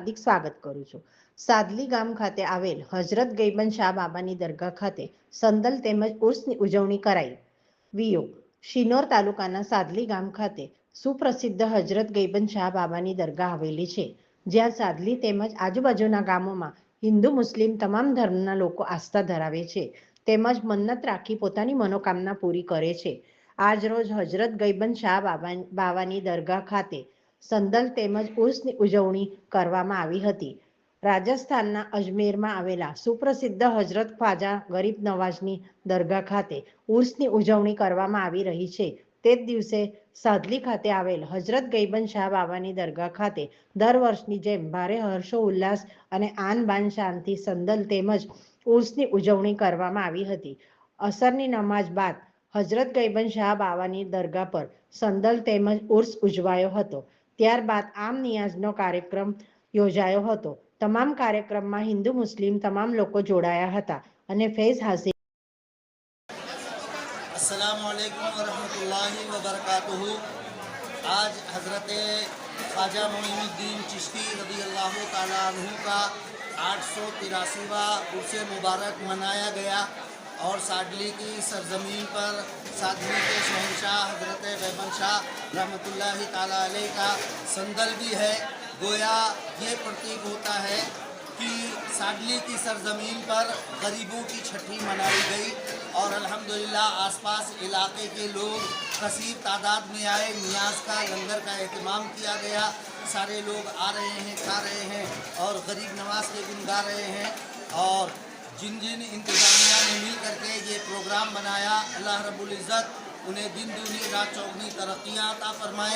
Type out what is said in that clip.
હાર્દિક સ્વાગત કરું છું. સાદલી ગામ ખાતે આવેલ હજરત ગઈબન શાહ બાબાની દરગાહ ખાતે સંદલ તેમજ ઉર્સની ઉજવણી કરાઈ. વિયો, શિનોર તાલુકાના સાદલી ગામ ખાતે સુપ્રસિદ્ધ હજરત ગઈબન શાહ બાબાની દરગાહ આવેલી છે, જ્યાં સાદલી તેમજ આજુબાજુના ગામોમાં હિન્દુ, મુસ્લિમ તમામ ધર્મના લોકો આસ્થા ધરાવે છે, તેમજ મન્નત રાખી પોતાની મનોકામના પૂરી કરે છે. આજ રોજ હજરત ગઈબન શાહ બાબા બાવાની દરગાહ ખાતે સંદલ તેમજ ઉર્સની ઉજવણી કરવામાં આવી હતી. રાજસ્થાનના અજમેરમાં આવેલા સુપ્રસિદ્ધ હજરત ખ્વાજા ગરીબ નવાજની દરગાહ ખાતે ઉર્સની ઉજવણી કરવામાં આવી રહી છે. તે જ દિવસે સાદલી ખાતે આવેલ હજરત ગઈબન શાહ બાબાની દરગાહ ખાતે દર વર્ષની જેમ ભારે હર્ષો ઉલ્લાસ અને આન બાન શાંતિ, સંદલ તેમજ ઉર્સની ઉજવણી કરવામાં આવી હતી. અસરની નમાજ બાદ હજરત ગઈબન શાહ બાવાની દરગાહ પર સંદલ તેમજ ઉર્સ ઉજવાયો હતો. ત્યારબાદ આમ નિયાઝનો કાર્યક્રમ યોજાયો હતો તમામ કાર્યક્રમમાં હિન્દુ મુસ્લિમ તમામ લોકો જોડાયા હતા અને ફૈઝ હાસિલ असलकम वरहमतुल्लाहि वबरकातुहु आज हज़रत ख्वाजा मोइनुद्दीन चिश्ती रदी अल्लाह ताला अन्हु का आठ सौ तिरासीवा उर्स मुबारक मनाया गया और साडली की सरजमीन पर सादली के शहनशाह बैबन शाह, रहमतुल्लाहि ताला का संदल भी है। गोया ये प्रतीक होता है कि साडली की सरजमीन पर गरीबों की छठी मनाई गई और अल्हम्दुलिल्लाह आसपास इलाके के लोग कसीर तादाद में आए। नियाज का, लंगर का एहतमाम किया गया। सारे लोग आ रहे हैं, खा रहे हैं और गरीब नवाज़ के गुन गा रहे हैं और जिन जिन इंतज़ामिया ने मिल करके ये प्रोग्राम बनाया, अल्लाह रब्बुल इज़्ज़त उन्हें दिन दूनी रात चौगनी तरक्याँ अता फरमाए